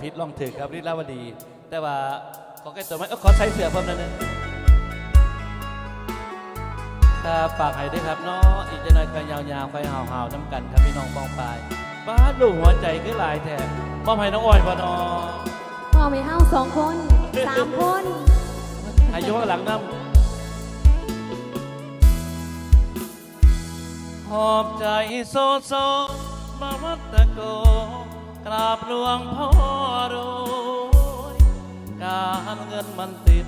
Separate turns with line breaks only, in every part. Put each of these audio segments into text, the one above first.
ลองผิดลองถือครับลิลาวดี แต่ว่าขอแค่ตัวไหมเอ้อขอใส่เสื้อเพิ่มนิดนึงครับฝากให้ด้วยครับเนาะอีกจะหน่อยก็ยาวๆไปห่าวๆน้ำกันครับพี่น้องปองปายบ้าดลูกหัวใจก็หลายแท้มอบให้น้องอ้อยพ่อเนอ
พ่อไม่เฮาสองคนสามคน
อายุข้างหลังน้ำหอบใจโซโซมาวัดตะโก กราบหลวงพ่อรวยการเงินมันติด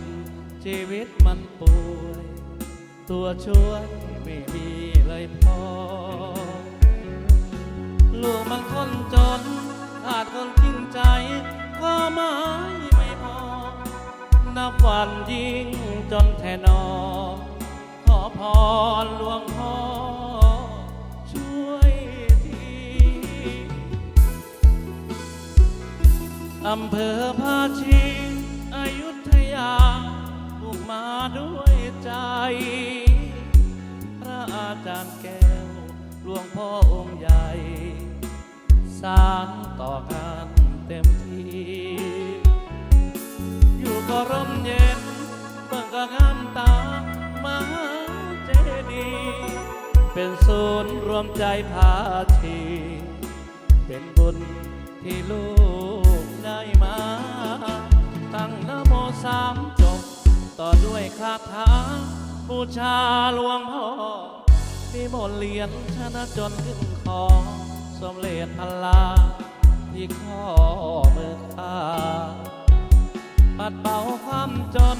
ชีวิตมันป่วย ตัวช่วยไม่มีเลยพอ ลูกมันคนจนขาดคนจริงใจความหมายไม่พอ นับวันยิ่งจนแทนอขอพรหลวง อำเภอภาชีอยุธยาปลูกมาด้วยใจ พระอาจารย์แก้วหลวงพ่อองค์ใหญ่สร้างต่อกันเต็มที่ อยู่ก็ร่มเย็นเบิ่งก็งามตามาเจดีย์เป็นศูนย์รวมใจพาชี เป็นบุญที่ลูก ได้มา ตั้งนโมสามจบ ต่อด้วยคาถาบูชาหลวงพ่อนิมนต์เหรียญชนะจนขึ้นคอสมเด็จพลาที่ข้อมือข้าปัดเป่าความจน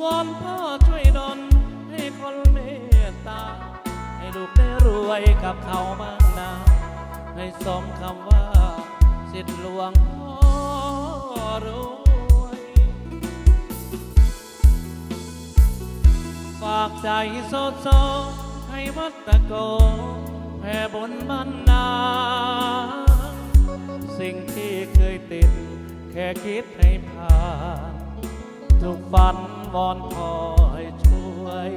วอนพ่อช่วยดลให้คนเมตตา ให้ลูกได้รวยกับเขามากนาให้สมคำว่าสิทธิหลวงพ่อ ใจโซโซให้วัดตะโกแผ่บนบรรดา สิ่งที่เคยติด แค่คิดให้ผ่านทุกฝันวอนคอยช่วย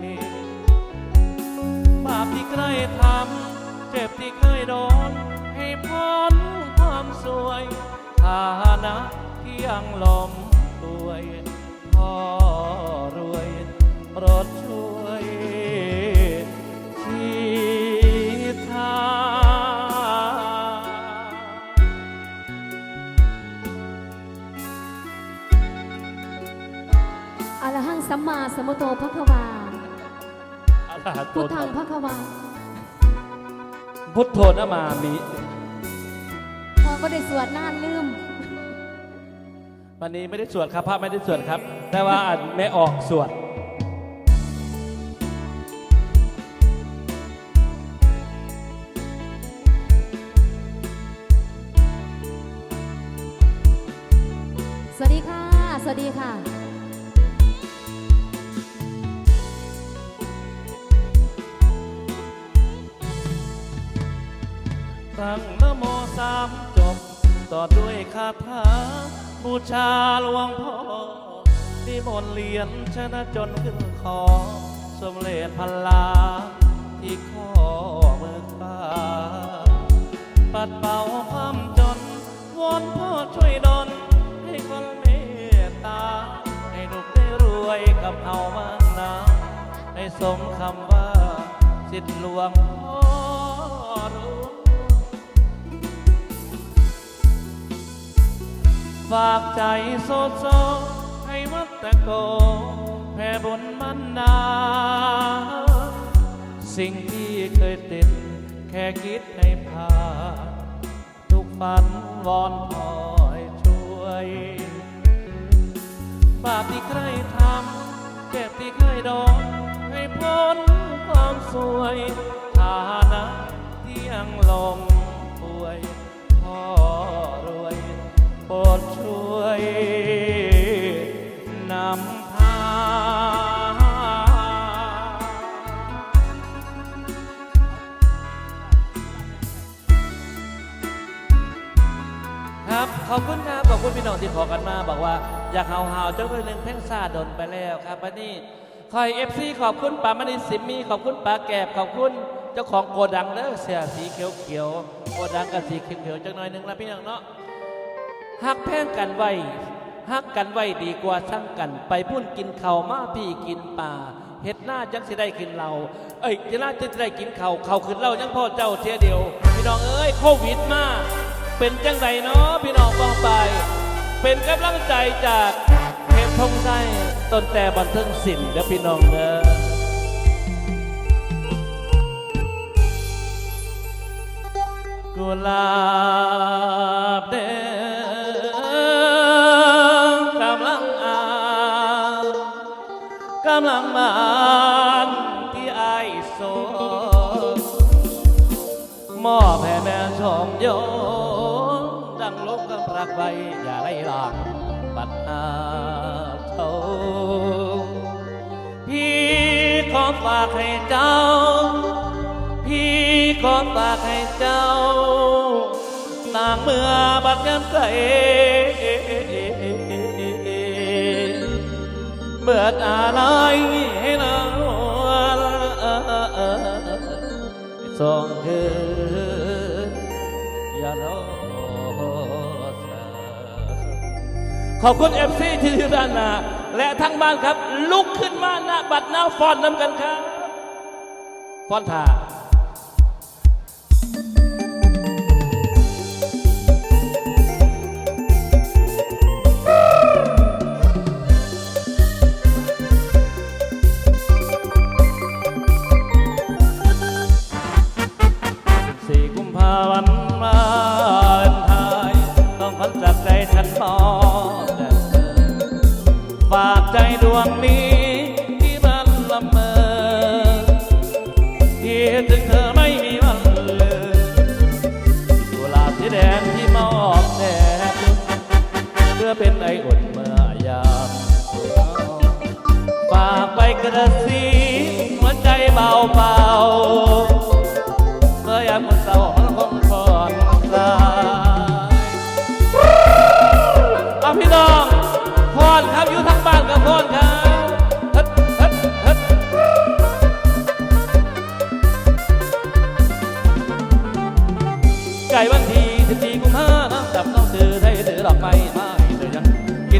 บาปที่เคยทำเจ็บที่เคยโดน ให้พ้นความสวยฐานะที่ยังลมป่วยพ่อรวยโปรดช่วย
มมาสัมพุทโธพระควา
อะระหะโต
พุทธังพระควา
พุทโธนะมามิ
พ่อก็ได้สวดนานลืม
วันนี้ไม่ได้สวดครับพระไม่ได้สวดครับ แต่ว่าอ่านไม่ออกสวด ตั้งนโมสามจบ ต่อด้วยคาถา บูชาหลวงพ่อนิมนต์เหรียญชนะจนขึ้นคอสมเด็จพลาที่ข้อมือข้าปัดเป่าความจน วอนพ่อช่วยดลให้คนเมตตา ให้ลูกได้รวยกับเอามากนาให้สมคำว่า สิทธิหลวงพ่อร ฝากใจโซโซให้วัดตะโก แผ่บนมันดาสิ่งที่เคยติด แค่คิดให้ผ่านทุกฝันวอนคอยช่วยบาปที่เคยทำเจ็บที่เคยโดนให้พ้นความสวยฐานะที่ยังลมป่วยพ่อรวย โปรดช่วยนำพาครับขอบคุณครับขอบคุณพี่น้องที่ขอกันมา บอกว่า อยากเฮาเฮาๆเจ้าด้วยหนึ่งเพ่งซาดนไปแล้วครับวันนี้คอยเอฟซีขอบคุณป๋ามณีสิมมีขอบคุณป๋าแกบขอบคุณเจ้าของโกดังเด้อเสียสีเขียวเขียวๆโกดังกับสีเขียวเขียวๆจังหน่อยหนึงล้วพี่น้องเนาะ ฮักแพงกันไว้ฮักกันไว้ดีกว่าช่างกัน ไปพุ่นกินเข้ามาพี่กินป่าเฮ็ดหน้าจังสิได้กินเราเอ้ยเฮ็ดหน้าจังสิได้กินเขาวข้าขึ้นเรายังพ่อเจ้าเทียเดียว พี่น้องเอ้ยโควิดมา เป็นจังไดเนาะพี่น้องฟังไป เป็นกำลังใจจากเทพทงไส้ต้นแต่บันเทิงศิลป์เด้อพี่น้องเด้อกุหลาบแดง กำลังมานที่ไอโซมอบให้แม่ชมโยงดังลบกันรักไว้อย่าไล่ลางบัดอาเท่าพี่ขอฝากให้เจ้า พี่ขอฝากให้เจ้าต่างเมื่อบัดยามไกล เบิดอะไรให้เราสองคืออย่ารอขอบคุณเอฟซีที่อยู่ด้านหน้าและทั้งบ้านครับ ลุกขึ้นมาหน้าบัดหน้าฟอนนำกันครับ ฟอนท่า สี่กุมภาวันมาไทยต้องพันจากใจฉันพอแต่อฝากใจดวงนี้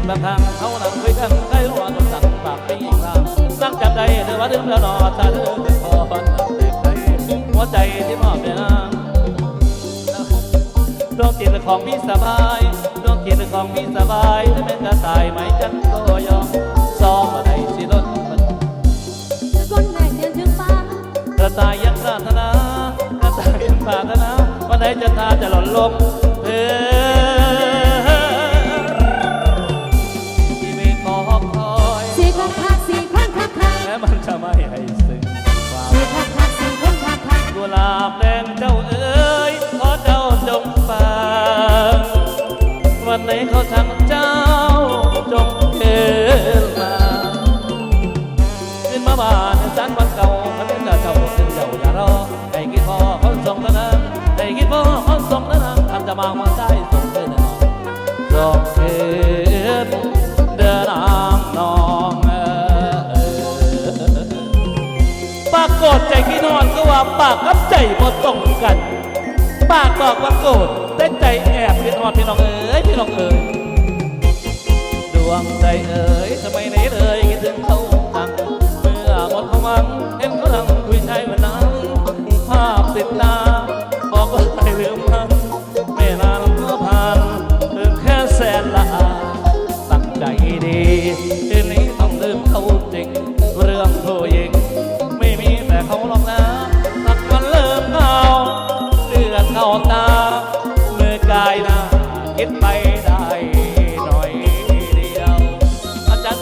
บางครั้งเขานั่งคุยกันใครรู้ว่าต้องสั่งปากไปอีกครั้งนั่งจำได้เธอว่าลืมแล้วนอตาเธอเป็นพรแต่ใครหัวใจที่มอบแด่นางดวงจิตของพี่สบายดวงจิตของพี่สบายถ้าเป็นกระต่ายไหมจันก็ยอมซ้อมมาได้สิลดมัน
กนแหลกเดินถึงฟ้าก
ระต่ายยังปรารถนากระต่ายยังปรารถนาวันไหนจะทาจะหล่นลงเออ
ว่า
ปากกับใจบ่ตรงกันปากบอกว่าโกรธแต่ใจแอบคิดนอนพี่น้องเอ๋ยพี่น้องเอ๋ยดวงใจเอ๋ยทำไมไหนเลยคิดถึงเขาจังเมื่อหมดความหวังเห็นเขาทำ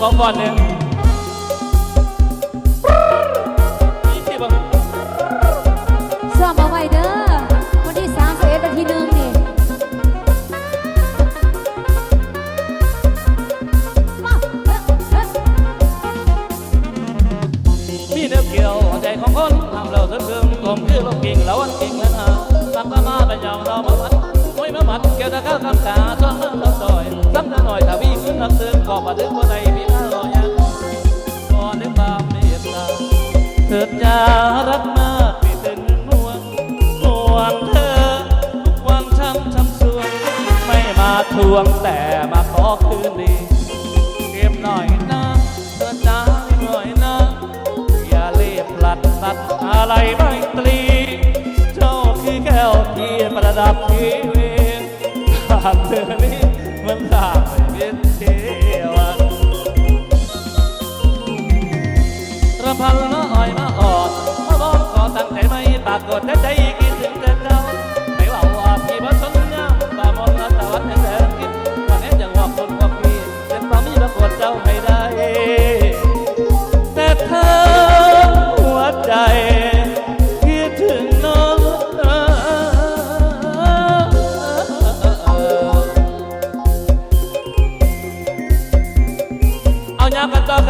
อาจ อกคืนดี
เก็
บหน่อยนะเธอจ้าหน่อยนะ อย่าเลียพลัดตัดอะไรไม่ตรีเจ้าคือแก้วที่ประดับชีวิตขาดเธอนี้มันขาด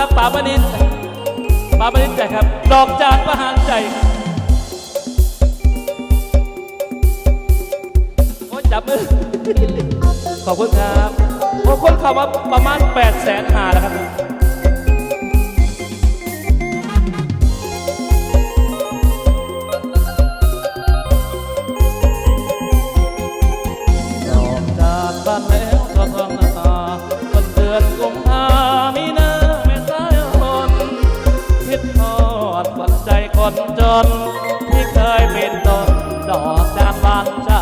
ครับป๋าปนินป๋าปนินแจครับ ดอกจานประหารใจโอ้จับมือ ขอบคุณครับขอบคุณครับว่าประมาณ8แสนหาแล้วครับ ทอดขวัญใจคนจน ที่เคยเป็นต้นดอกจานบานใจ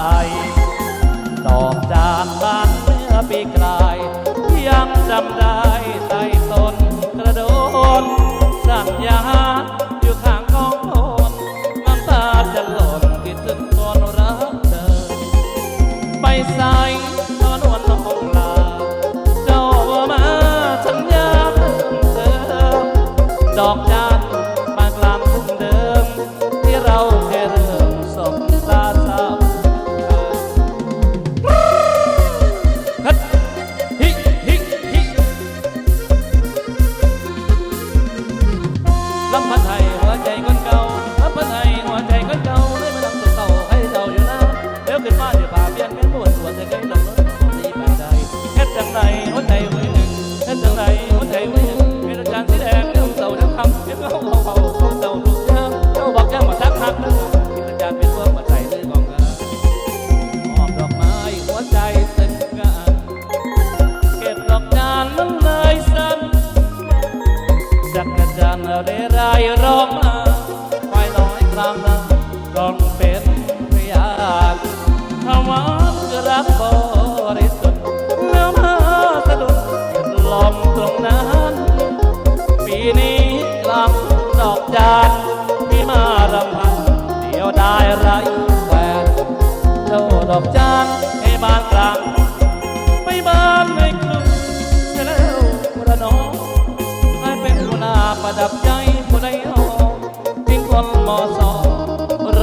ดอกจานบานเมื่อปีกลายยังจำได้ใต้ต้นกระโดนสัญญา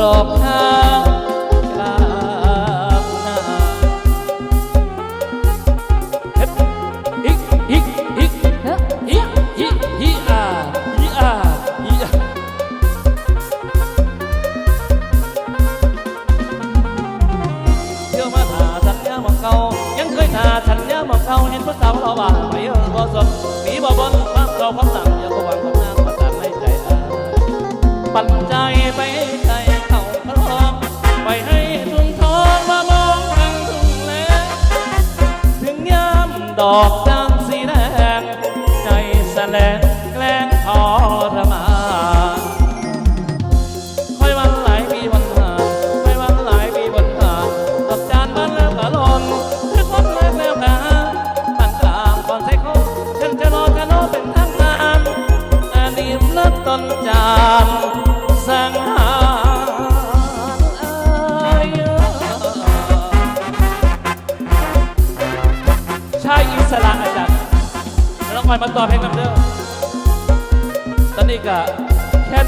top hat.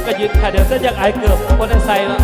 ก็ยึดค่ะเดี๋ยวจะอยากอายเกือบคนใส่ละ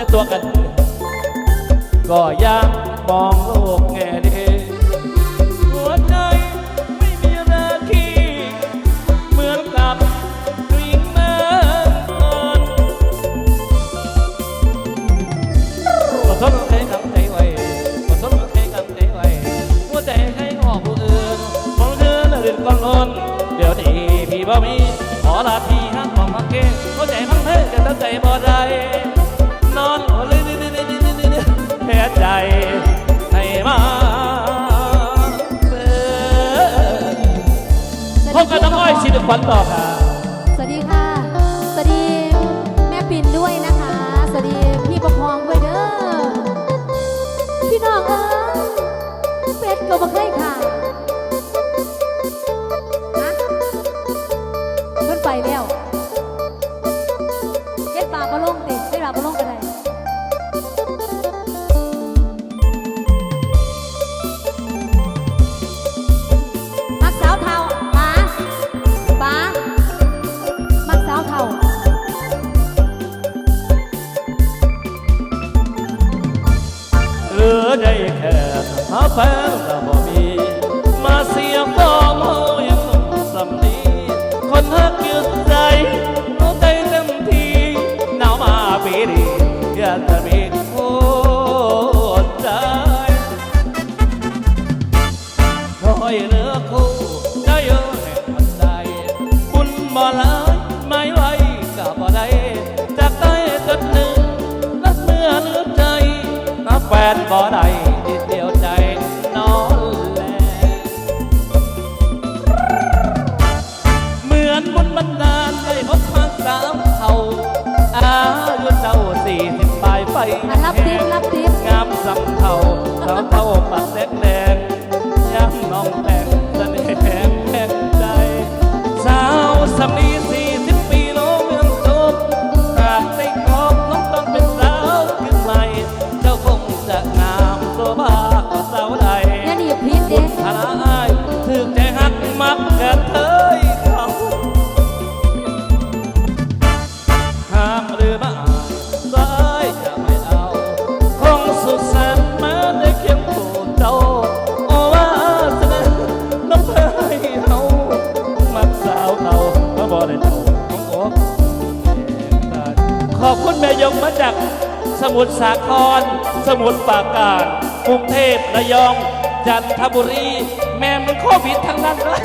ยักตัวกัน ก็ยังมองโลกแง่ดีหัวใจไม่มีราคีเหมือนกับกริ่งเมืองอ่นขอโทษใครทำใจไวขอโทษใครทำใจไวหัวใจใครออกผู้อื่นมองเธอและเรื่องกังวลเดี๋ยวนี้พี่บ่มีขอลาพี่ห้ากขอ
งมักเก่
งหัวใจมันเพ้อจะตั้งใจบ่ได้ Bánh. 分 สำเภาสำเภาปัดเซ็ต ยงมาจากสมุทรสาคร สมุทรปราการกรุงเทพระยอง จันทบุรี แม่มันโควิดทั้งนั้นเลย